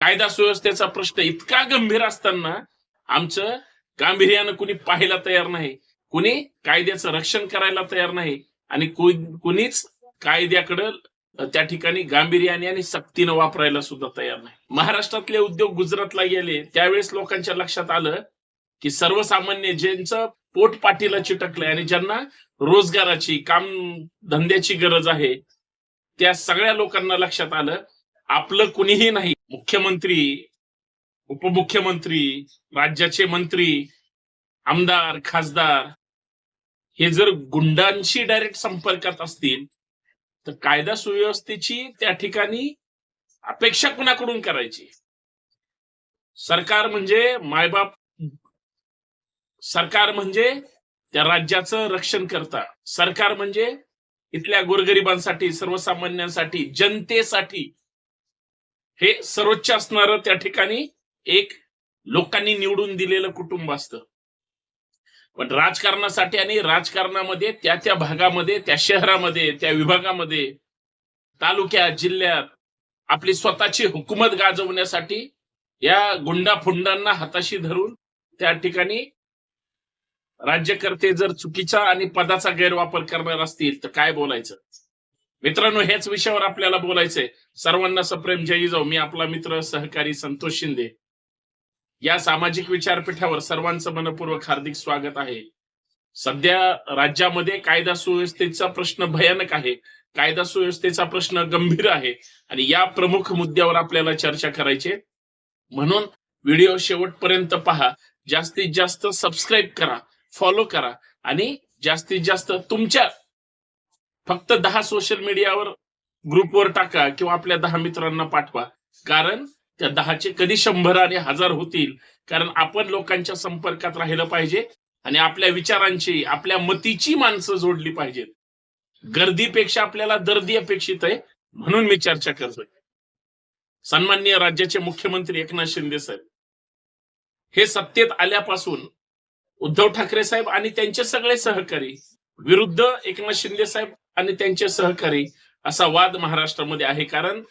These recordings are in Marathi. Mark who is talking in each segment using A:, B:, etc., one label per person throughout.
A: कायदा सुव्यवस्थेचा प्रश्न इतका गंभीर असताना आमचं गांभीर्यानं कुणी पाहायला तयार नाही कुणी कायद्याचं रक्षण करायला तयार नाही आणि कुणीच कायद्याकडं त्या ठिकाणी गांभीर्याने आणि सक्तीनं वापरायला सुद्धा तयार नाही. महाराष्ट्रातले उद्योग गुजरातला गेले त्यावेळेस लोकांच्या लक्षात आलं की सर्वसामान्य ज्यांचं पोट पाठीला चिटकलंय आणि ज्यांना रोजगाराची काम धंद्याची गरज आहे त्या सगळ्या लोकांना लक्षात आलं आपलं कुणीही नाही मुख्यमंत्री उपमुख्यमंत्री राज्याचे मंत्री आमदार खासदार हे जर गुंडांशी डायरेक्ट संपर्कात असतील तर कायदा सुव्यवस्थेची त्या ठिकाणी अपेक्षा कुणाकडून करायची? सरकार म्हणजे मायबाप सरकार म्हणजे त्या राज्याचं रक्षण करता सरकार म्हणजे इथल्या गोरगरिबांसाठी सर्वसामान्यांसाठी जनतेसाठी हे सर्वोच्च असणार त्या ठिकाणी एक लोकांनी निवडून दिलेलं कुटुंब असतं. पण राजकारणासाठी आणि राजकारणामध्ये त्या त्या भागामध्ये त्या शहरामध्ये त्या विभागामध्ये तालुक्यात जिल्ह्यात आपली स्वतःची हुकूमत गाजवण्यासाठी या गुंडा फुंडांना हाताशी धरून त्या ठिकाणी राज्यकर्ते जर चुकीचा आणि पदाचा गैरवापर करणार असतील तर काय बोलायचं? मित्रांनो हेच विषयावर आपल्याला बोलायचंय. सर्वांना सप्रेम जय जाऊ मी आपला मित्र सहकारी संतोष शिंदे. या सामाजिक विचारपीठावर सर्वांचं मनपूर्वक हार्दिक स्वागत आहे. सध्या राज्यामध्ये कायदा सुव्यवस्थेचा प्रश्न भयानक आहे. कायदा सुव्यवस्थेचा प्रश्न गंभीर आहे. आणि या प्रमुख मुद्द्यावर आपल्याला चर्चा करायची म्हणून व्हिडिओ शेवटपर्यंत पहा. जास्तीत जास्त सबस्क्राईब करा फॉलो करा. आणि जास्तीत जास्त तुमच्या फक्त दहा सोशल मीडियावर ग्रुपवर टाका किंवा आपल्या दहा मित्रांना पाठवा. कारण त्या दहाचे कधी शंभर आणि हजार होतील. कारण आपण लोकांच्या संपर्कात राहिलं पाहिजे आणि आपल्या विचारांची आपल्या मतीची माणसं जोडली पाहिजेत. गर्दीपेक्षा आपल्याला दर्दी अपेक्षित आहे म्हणून मी चर्चा करतोय. सन्माननीय राज्याचे मुख्यमंत्री एकनाथ शिंदे साहेब. हे सत्तेत आल्यापासून उद्धव ठाकरे साहेब आणि त्यांचे सगळे सहकारी विरुद्ध एकनाथ शिंदे साहेब आणि त्यांचे सहकारी असा वाद महाराष्ट्रामध्ये आहे. कारण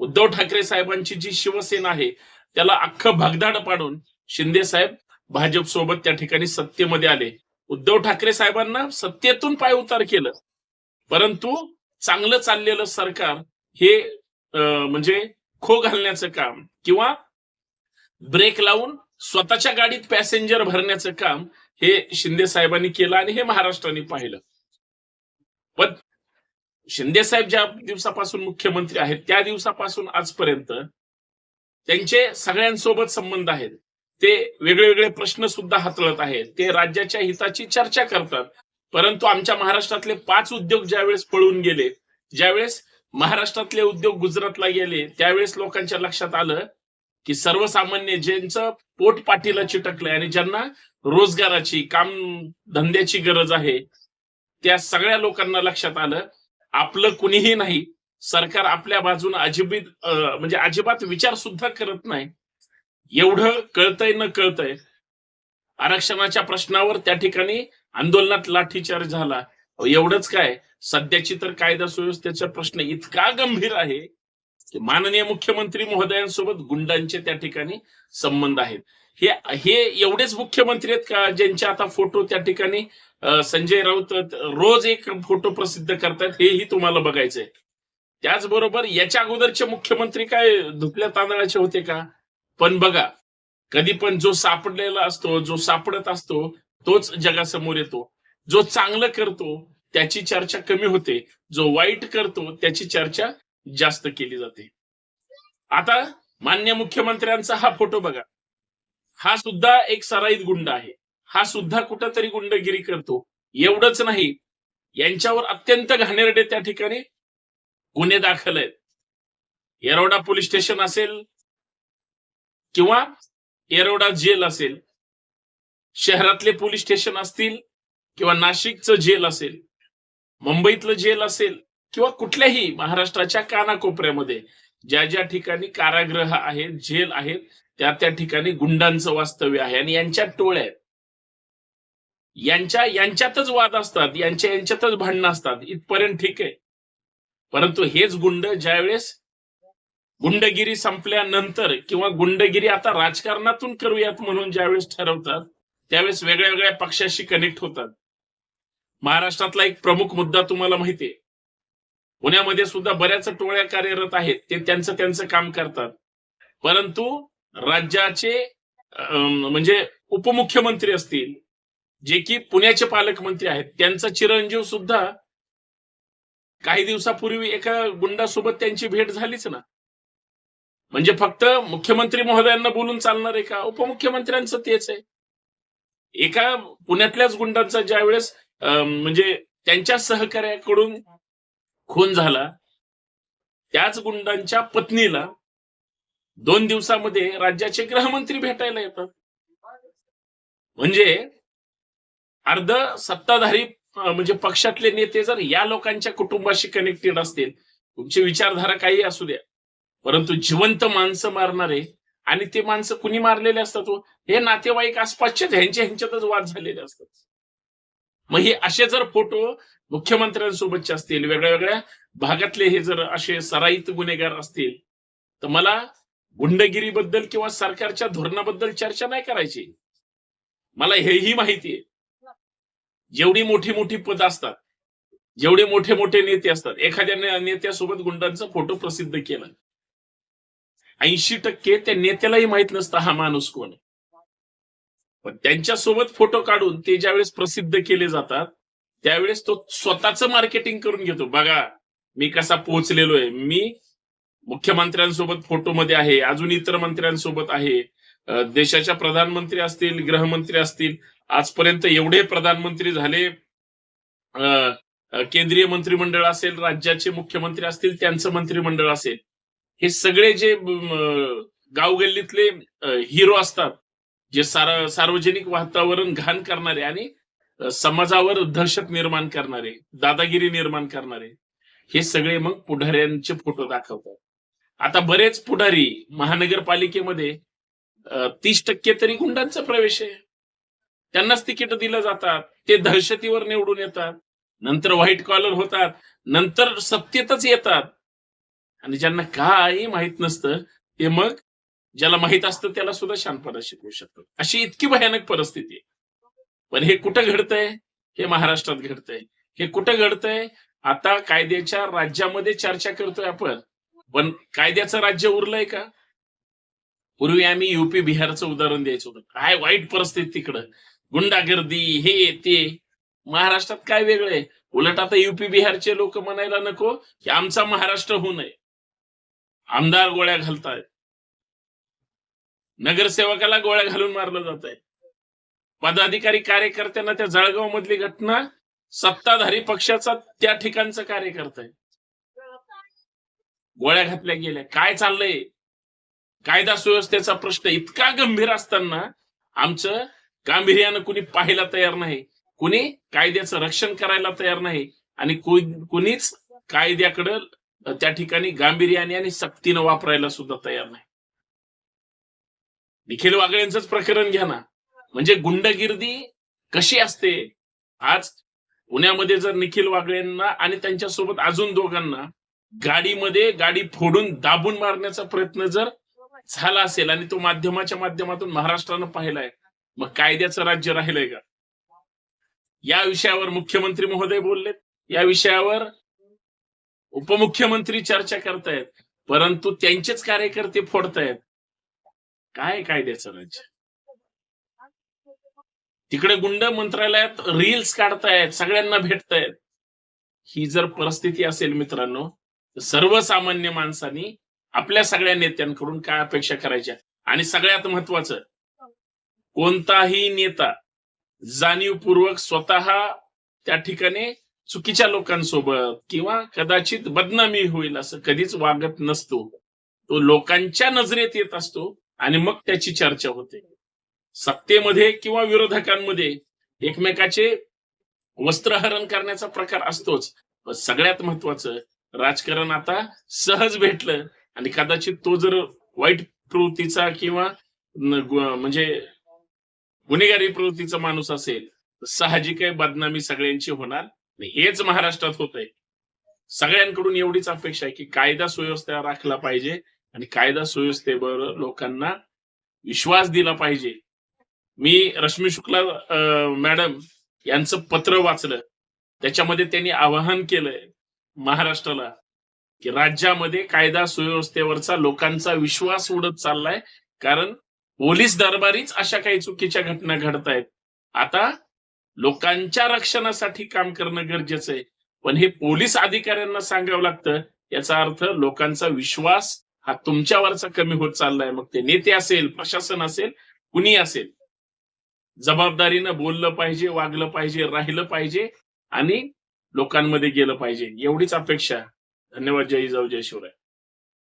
A: उद्धव ठाकरे साहेबांची जी शिवसेना आहे त्याला अख्खं भगदाड पाडून शिंदे साहेब भाजप सोबत त्या ठिकाणी सत्तेमध्ये आले. उद्धव ठाकरे साहेबांना सत्तेतून पाय उतार केलं. परंतु चांगलं चाललेलं सरकार हे म्हणजे खो घालण्याचं काम किंवा ब्रेक लावून स्वतःच्या गाडीत पॅसेंजर भरण्याचं काम हे शिंदे साहेबांनी केलं आणि हे महाराष्ट्राने पाहिलं. पण शिंदे साहेब ज्या दिवसापासून मुख्यमंत्री आहेत त्या दिवसापासून आजपर्यंत त्यांचे सगळ्यांसोबत संबंध आहेत. ते वेगळे वेगळे प्रश्न सुद्धा हाताळत आहेत. ते राज्याच्या हिताची चर्चा करतात. परंतु आमच्या महाराष्ट्रातले पाच उद्योग ज्यावेळेस पळून गेले ज्यावेळेस महाराष्ट्रातले उद्योग गुजरातला गेले त्यावेळेस लोकांच्या लक्षात आलं की सर्वसामान्य ज्यांचं पोट पाठीला चिटकलंय आणि ज्यांना रोजगाराची काम धंद्याची गरज आहे त्या सगळ्या लोकांना लक्षात आलं आपलं कुणीही नाही सरकार आपल्या बाजून अजिबात म्हणजे अजिबात विचार सुद्धा करत नाही. एवढं कळतंय न कळतंय. आरक्षणाच्या प्रश्नावर त्या ठिकाणी आंदोलनात लाठीचार्ज झाला. एवढंच काय सध्याची तर कायदा सुव्यवस्थेचा प्रश्न इतका गंभीर आहे की माननीय मुख्यमंत्री महोदयांसोबत गुंडांचे त्या ठिकाणी संबंध आहेत. हे हे एवढेच मुख्यमंत्री आहेत का ज्यांचे आता फोटो त्या ठिकाणी संजय राऊत रोज एक फोटो प्रसिद्ध करतात हेही तुम्हाला बघायचंय. त्याचबरोबर याच्या अगोदरचे मुख्यमंत्री काय धुतल्या तांदळाचे होते का? पण बघा कधी पण जो सापडलेला असतो जो सापडत असतो तोच जगासमोर येतो. जो चांगलं करतो त्याची चर्चा कमी होते. जो वाईट करतो त्याची चर्चा जास्त केली जाते. आता मान्य मुख्यमंत्र्यांचा हा फोटो बघा. हा सुद्धा एक सराईत गुंड आहे. हा सुद्धा कुठंतरी गुंडगिरी करतो. एवढंच नाही यांच्यावर अत्यंत घाणेरडे त्या ठिकाणी गुन्हे दाखल आहेत. येरवडा पोलीस स्टेशन असेल किंवा येरवडा जेल असेल शहरातले पोलीस स्टेशन असतील किंवा नाशिकचं जेल असेल मुंबईतलं जेल असेल किंवा कुठल्याही महाराष्ट्राच्या कानाकोपऱ्यामध्ये ज्या ज्या ठिकाणी कारागृह आहेत जेल आहेत त्या त्या ठिकाणी गुंडांचं वास्तव्य आहे आणि यांच्या टोळ्या आहेत. यांच्या यांच्यातच वाद असतात यांच्या यांच्यातच भांडणं असतात इथपर्यंत ठीक आहे. परंतु हेच गुंड ज्यावेळेस गुंडगिरी संपल्यानंतर किंवा गुंडगिरी आता राजकारणातून करूयात म्हणून ज्यावेळेस ठरवतात त्यावेळेस वेगळ्या वेगळ्या पक्षाशी कनेक्ट होतात. महाराष्ट्रातला एक प्रमुख मुद्दा तुम्हाला माहितीये पुण्यामध्ये सुद्धा बऱ्याच टोळ्या कार्यरत आहेत. ते त्यांचं त्यांचं काम करतात. परंतु राज्याचे अं, म्हणजे उपमुख्यमंत्री असतील जे की पुण्याचे पालकमंत्री आहेत त्यांचा चिरंजीव सुद्धा काही दिवसापूर्वी एका गुंडासोबत त्यांची भेट झालीच ना. म्हणजे फक्त मुख्यमंत्री महोदयांना बोलून चालणार आहे का? उपमुख्यमंत्र्यांचं तेच आहे. एका पुण्यातल्याच गुंडांचा ज्यावेळेस अं, म्हणजे त्यांच्या सहकार्याकडून खून झाला. त्याच गुंडांच्या पत्नीला दोन दिवसामध्ये राज्याचे गृहमंत्री भेटायला येतात. म्हणजे अर्ध सत्ताधारी म्हणजे पक्षातले नेते जर या लोकांच्या कुटुंबाशी कनेक्टेड असतील तुमची विचारधारा काही असू द्या. परंतु जिवंत माणसं मारणारे आणि ते माणसं कुणी मारलेले असतात हो? हे? नातेवाईक आसपासचे ह्यांच्या ह्यांच्यातच वाद झालेले असतात. मग हे असे जर फोटो मुख्यमंत्र्यांसोबतचे असतील वेगळ्या वेगळ्या भागातले हे जर असे सराईत गुन्हेगार असतील तर मला गुंडगिरीबद्दल किंवा सरकारच्या धोरणाबद्दल चर्चा नाही करायची. मला हेही माहिती आहे. जेवढी मोठी मोठी पद असतात जेवढे मोठे मोठे नेते असतात एखाद्या नेत्यासोबत गुंडांचा फोटो प्रसिद्ध केला. ऐंशी टक्के त्या नेत्यालाही माहीत नसतं हा माणूस कोण आहे. पण त्यांच्यासोबत फोटो काढून ते ज्यावेळेस प्रसिद्ध केले जातात त्यावेळेस तो स्वतःच मार्केटिंग करून घेतो. बघा मी कसा पोहोचलेलो आहे. मी मुख्यमंत्र्यांसोबत फोटोमध्ये आहे अजून इतर मंत्र्यांसोबत आहे. देशाच्या प्रधानमंत्री असतील गृहमंत्री असतील आजपर्यंत एवढे प्रधानमंत्री झाले. केंद्रीय मंत्रिमंडळ असेल राज्याचे मुख्यमंत्री असतील त्यांचं मंत्रिमंडळ असेल. हे सगळे जे गावगल्लीतले हिरो असतात जे सार सार्वजनिक वातावरण घाण करणारे आणि समाजावर दहशत निर्माण करणारे दादागिरी निर्माण करणारे हे सगळे मग पुढाऱ्यांचे फोटो दाखवतात. आता बरेच पुढारी महानगरपालिकेमध्ये तीस टक्के तरी गुंडांचा प्रवेश आहे. त्यांनाच तिकीट दिलं जातात ते दहशतीवर निवडून येतात. नंतर व्हाईट कॉलर होतात नंतर सत्तेतच येतात. आणि ज्यांना काही माहीत नसतं ते मग ज्याला माहीत असतं त्याला सुद्धा शानपणा शिकवू शकतात. अशी इतकी भयानक परिस्थिती आहे. पण हे कुठं घडतंय? हे महाराष्ट्रात घडतंय. हे कुठं घडतंय? आता कायद्याच्या राज्यामध्ये चर्चा करतोय आपण. पण कायद्याचं राज्य उरलंय का? पूर्वी आम्ही युपी बिहारचं उदाहरण द्यायचं होतं. काय वाईट परिस्थिती तिकडं. गुंडागर्दी हे ते. महाराष्ट्रात काय वेगळं आहे? उलट आता युपी बिहारचे लोक म्हणायला नको की आमचा महाराष्ट्र होऊ नये. आमदार गोळ्या घालतायत. नगरसेवकाला गोळ्या घालून मारलं जात आहे पदाधिकारी कार्यकर्त्यांना त्या जळगाव मधली घटना सत्ताधारी पक्षाचा त्या ठिकाणचं कार्यकर्ता आहे. गोळ्या घातल्या गेल्या. काय चाललंय? कायदा सुव्यवस्थेचा प्रश्न इतका गंभीर असताना आमचं गांभीर्यानं कुणी पाहायला तयार नाही. कुणी कायद्याचं रक्षण करायला तयार नाही. आणि कुणीच कायद्याकडं त्या ठिकाणी गांभीर्याने आणि सक्तीनं वापरायला सुद्धा तयार नाही. निखिल वागळेंचंच प्रकरण घ्या ना. म्हणजे गुंडगिर्दी कशी असते? आज पुण्यामध्ये जर निखिल वागळेंना आणि त्यांच्यासोबत अजून दोघांना गाडीमध्ये गाडी फोडून दाबून मारण्याचा प्रयत्न जर झाला असेल आणि तो माध्यमाच्या माध्यमातून महाराष्ट्रानं पाहिलाय मग कायद्याचं राज्य राहिलंय का? या विषयावर मुख्यमंत्री महोदय बोललेत या विषयावर उपमुख्यमंत्री चर्चा करतायत परंतु त्यांचेच कार्यकर्ते फोडतायत. काय कायद्याचं राज्य? तिकडे गुंड मंत्रालयात रील्स काढतायत सगळ्यांना भेटतायत. ही जर परिस्थिती असेल मित्रांनो तर सर्वसामान्य माणसांनी आपल्या सगळ्या नेत्यांकडून काय अपेक्षा करायच्या? आणि सगळ्यात महत्वाचं कोणताही नेता जाणीवपूर्वक स्वतः त्या ठिकाणी चुकीच्या लोकांसोबत किंवा कदाचित बदनामी होईल असं कधीच वागत नसतो. तो लोकांच्या नजरेत येत असतो आणि मग त्याची चर्चा होते. सत्तेमध्ये किंवा विरोधकांमध्ये एकमेकाचे वस्त्रहरण करण्याचा प्रकार असतोच. पण सगळ्यात महत्वाचं राजकारण आता सहज भेटलं आणि कदाचित तो जर वाईट प्रवृत्तीचा किंवा म्हणजे गुन्हेगारी प्रवृत्तीचा माणूस असेल तर साहजिक आहे बदनामी सगळ्यांची होणार. हेच महाराष्ट्रात होत आहे सगळ्यांकडून एवढीच अपेक्षा आहे की कायदा सुव्यवस्था राखला पाहिजे आणि कायदा सुव्यवस्थेवर लोकांना विश्वास दिला पाहिजे. मी रश्मी शुक्ला मॅडम यांचं पत्र वाचलं. त्याच्यामध्ये त्यांनी आवाहन केलंय महाराष्ट्राला की राज्यामध्ये कायदा सुव्यवस्थेवरचा लोकांचा विश्वास उडत चाललाय. कारण पोलीस दरबारीच अशा काही चुकीच्या घटना घडत आहेत आता लोकांच्या रक्षणासाठी काम करणं गरजेचं आहे. पण हे पोलीस अधिकाऱ्यांना सांगावं लागतं. याचा अर्थ लोकांचा विश्वास हा तुमच्यावरचा कमी होत चाललाय. मग ते नेते असेल प्रशासन असेल कुणी असेल जबाबदारीनं बोललं पाहिजे वागलं पाहिजे राहिलं पाहिजे आणि लोकांमध्ये गेलं पाहिजे. एवढीच अपेक्षा. धन्यवाद. जय जाऊ जय शिवराय.